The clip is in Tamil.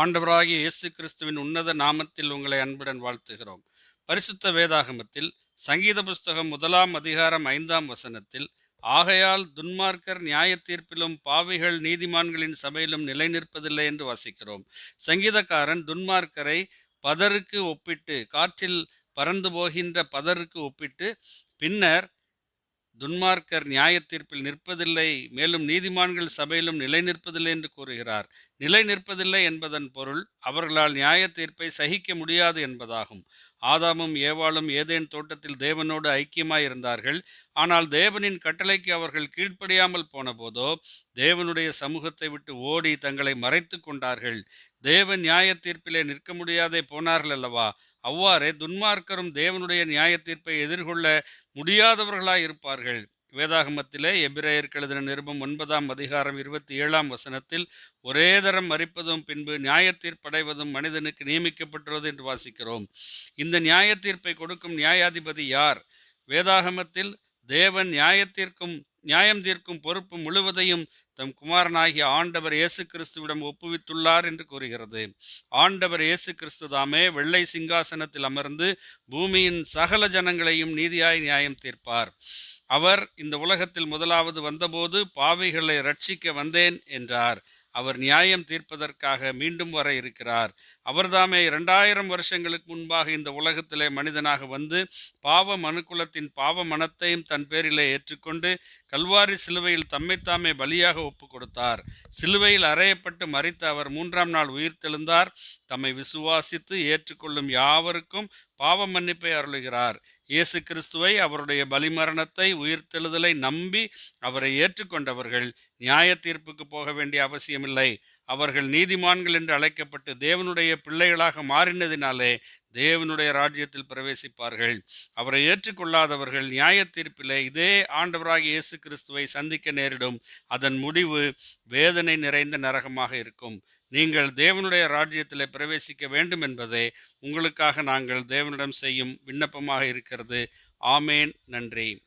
ஆண்டவராகிய இயேசு கிறிஸ்துவின் உன்னத நாமத்தில் உங்களை அன்புடன் வாழ்த்துகிறோம். பரிசுத்த வேதாகமத்தில் சங்கீத புஸ்தகம் முதலாம் அதிகாரம் ஐந்தாம் வசனத்தில் ஆகையால் துன்மார்க்கர் நியாய தீர்ப்பிலும் பாவிகள் நீதிமான்களின் சபையிலும் நிலை நிற்பதில்லை என்று வாசிக்கிறோம். சங்கீதக்காரன் துன்மார்க்கரை பதருக்கு ஒப்பிட்டு காற்றில் பறந்து போகின்ற பதருக்கு ஒப்பிட்டு பின்னர் துன்மார்க்கர் நியாய தீர்ப்பில் நிற்பதில்லை மேலும் நீதிமான்கள் சபையிலும் நிலை நிற்பதில்லை என்று கூறுகிறார். நிலை நிற்பதில்லை என்பதன் பொருள் அவர்களால் நியாய தீர்ப்பை சகிக்க முடியாது என்பதாகும். ஆதாமும் ஏவாளும் ஏதேன் தோட்டத்தில் தேவனோடு ஐக்கியமாயிருந்தார்கள். ஆனால் தேவனின் கட்டளைக்கு அவர்கள் கீழ்ப்படியாமல் போனபோதோ தேவனுடைய சமூகத்தை விட்டு ஓடி தங்களை மறைத்து கொண்டார்கள். தேவன் நியாய தீர்ப்பிலே நிற்க முடியாதே போனார்கள் அல்லவா அவ்வாறே துன்மார்க்கரும் தேவனுடைய நியாய தீர்ப்பை எதிர்கொள்ள முடியாதவர்களாய் இருப்பார்கள். வேதாகமத்திலே எபிரேயருக்கு எழுதின நிருபம் ஒன்பதாம் அதிகாரம் இருபத்தி ஏழாம் வசனத்தில் ஒரே தரம் மறிப்பதும் பின்பு நியாய தீர்ப்படைவதும் மனிதனுக்கு நியமிக்கப்பட்டுள்ளது என்று வாசிக்கிறோம். இந்த நியாய தீர்ப்பை கொடுக்கும் நியாயாதிபதி யார்? வேதாகமத்தில் தேவன் நியாயத்திற்கும் நியாயம் தீர்க்கும் பொறுப்பு முழுவதையும் தம் குமாரனாகிய ஆண்டவர் இயேசு கிறிஸ்துவிடம் ஒப்புவித்துள்ளார் என்று கூறுகிறது. ஆண்டவர் இயேசு கிறிஸ்து தாமே வெள்ளை சிங்காசனத்தில் அமர்ந்து பூமியின் சகல ஜனங்களையும் நீதியாய் நியாயம் தீர்ப்பார். அவர் இந்த உலகத்தில் முதலாவது வந்தபோது பாவிகளை ரட்சிக்க வந்தேன் என்றார். அவர் நியாயம் தீர்ப்பதற்காக மீண்டும் வர இருக்கிறார். அவர்தாமே இரண்டாயிரம் வருஷங்களுக்கு முன்பாக இந்த உலகத்திலே மனிதனாக வந்து பாவ மனுக்குலத்தின் பாவ மனத்தையும் தன் பேரிலே ஏற்றுக்கொண்டு கல்வாரி சிலுவையில் தம்மைத்தாமே பலியாக ஒப்பு கொடுத்தார். சிலுவையில் அறையப்பட்டு மறித்த அவர் மூன்றாம் நாள் உயிர்த்தெழுந்தார் தம்மை விசுவாசித்து ஏற்றுக்கொள்ளும் யாவருக்கும் பாவ மன்னிப்பை அருளுகிறார். இயேசு கிறிஸ்துவை அவருடைய பலிமரணத்தை உயிர்த்தெழுதலை நம்பி அவரை ஏற்றுக்கொண்டவர்கள் நியாய தீர்ப்புக்கு போக வேண்டிய அவசியமில்லை. அவர்கள் நீதிமான்கள் என்று அழைக்கப்பட்டு தேவனுடைய பிள்ளைகளாக மாறினதினாலே தேவனுடைய ராஜ்யத்தில் பிரவேசிப்பார்கள். அவரை ஏற்றுக்கொள்ளாதவர்கள் நியாய தீர்ப்பிலே இதே ஆண்டவராக இயேசு கிறிஸ்துவை சந்திக்க நேரிடும். அதன் முடிவு வேதனை நிறைந்த நரகமாக இருக்கும். நீங்கள் தேவனுடைய ராஜ்யத்தில் பிரவேசிக்க வேண்டும் என்பதே உங்களுக்காக நாங்கள் தேவனிடம் செய்யும் விண்ணப்பமாக இருக்கிறது. ஆமேன். நன்றி.